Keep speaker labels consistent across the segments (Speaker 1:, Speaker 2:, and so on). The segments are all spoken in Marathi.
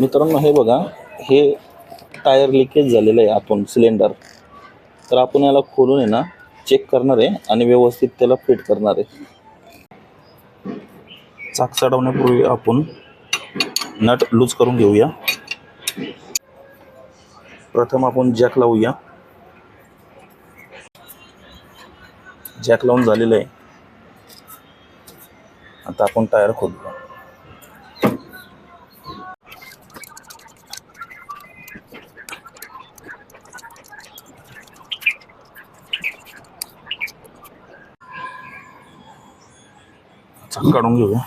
Speaker 1: मित्रांनो हे बघा हे टायर लिकेज झालेलं आहे आतून सिलेंडर तर आपण याला खोलून आहे ना चेक करणार आहे आणि व्यवस्थित त्याला फिट करणार आहे. चाक चढवण्यापूर्वी आपण नट लूज करून घेऊया. प्रथम आपण जॅक लावूया. जॅक लावून झालेलं आहे. आता आपण टायर खोलूया. काढून घेऊया.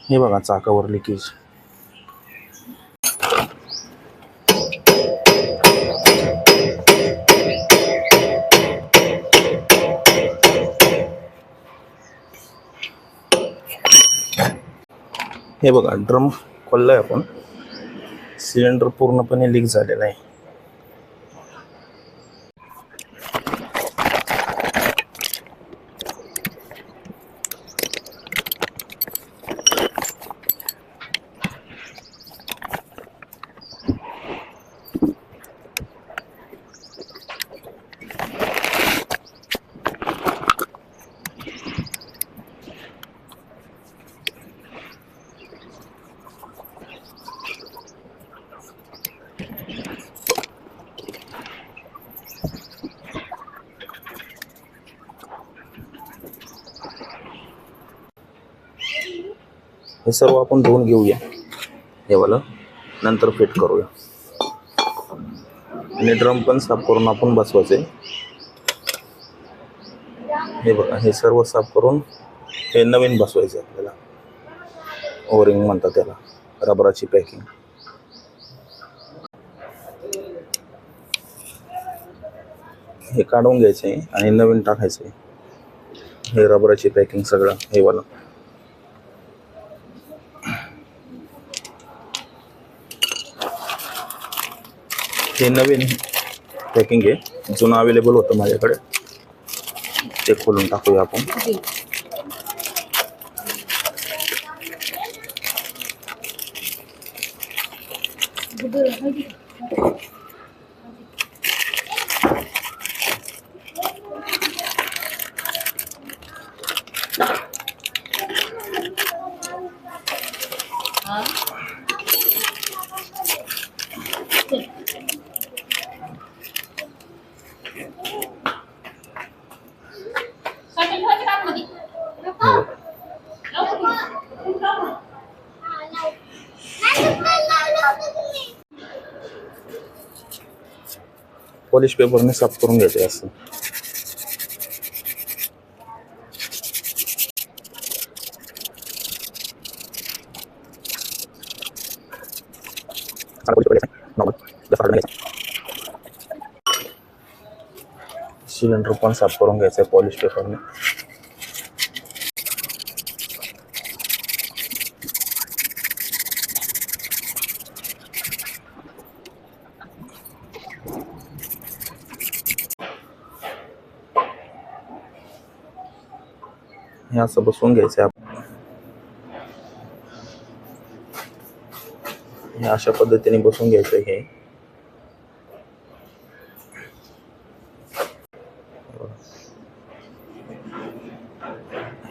Speaker 1: हे बघा चाकावर लिकेज हे बघा ड्रम खोललाय आपण. सिलेंडर पूर्णपणे लीक झालेला आहे. हे सर्व आपण धुवून घेऊया. हे वाला. नंतर फिट करूया. आणि ड्रम पण साफ करून आपण बसवायचे. हे बघा हे सर्व साफ करून हे नवीन बसवायचे आपल्याला. ओरिंग म्हणतात त्याला. रबराची पॅकिंग हे काढून घ्यायचे आणि नवीन टाकायचे. हे रबराची पॅकिंग सगळं हे वाला. हे नवीन पॅकिंग आहे जुनं अवेलेबल होतं माझ्याकडे ते खोलून टाकूया आपण पॉलिश पेपरने साफ करून घ्यायचे असं. सिलेंडर पण साफ करून घ्यायचं आहे पॉलिश पेपरने हे असं बसवून घ्यायचं आहे आपण. हे अशा पद्धतीने बसून घ्यायचं हे.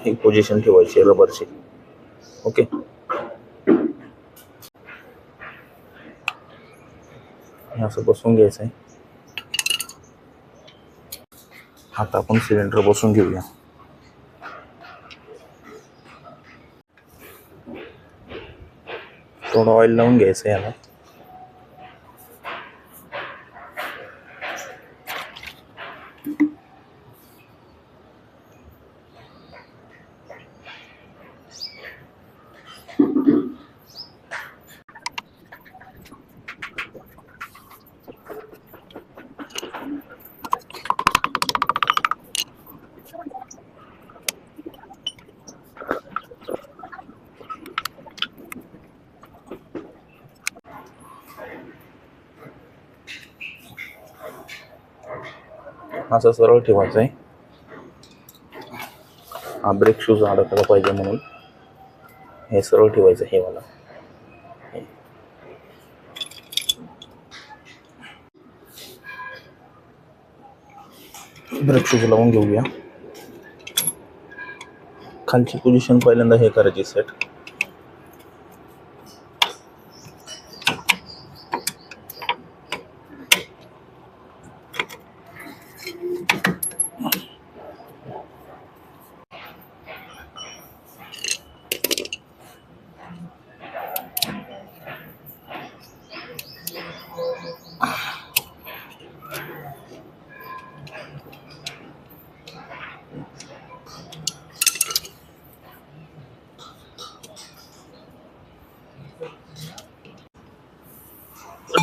Speaker 1: ही पोझिशन ठेवायची आहे रबरची. ओके हे असं बसून घ्यायचं आहे. आता आपण सिलेंडर बसून घेऊया. थोडं ऑइल लावून घ्यायचं याला. असं सरळ ठेवायचं आहे. हा ब्रेक शूज अडकला पाहिजे म्हणून. हे सरळ ठेवायचं हे मला ब्रेक शूज लावून घेऊया. खालची पोझिशन पहिल्यांदा हे करायची सेट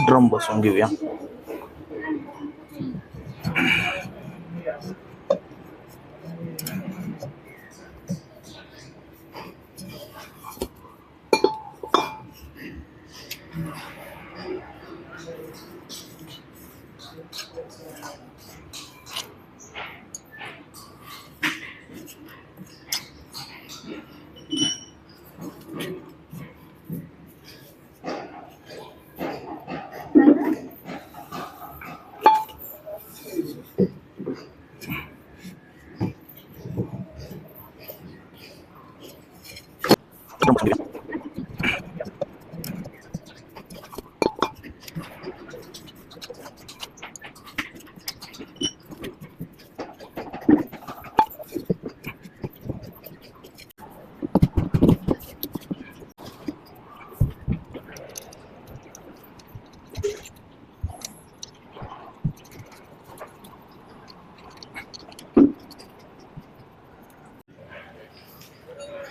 Speaker 1: ड्रम बसवून घेऊया ड्रम बसवून घेऊया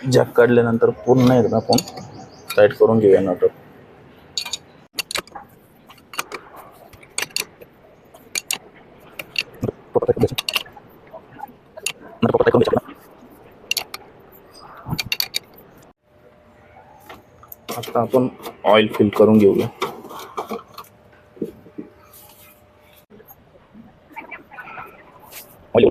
Speaker 1: जॅक काढल्यानंतर पूर्ण एकदा आपण. टाईट करून घेऊया नट. आता आपण ऑइल फिल करून घेऊया. ऑइल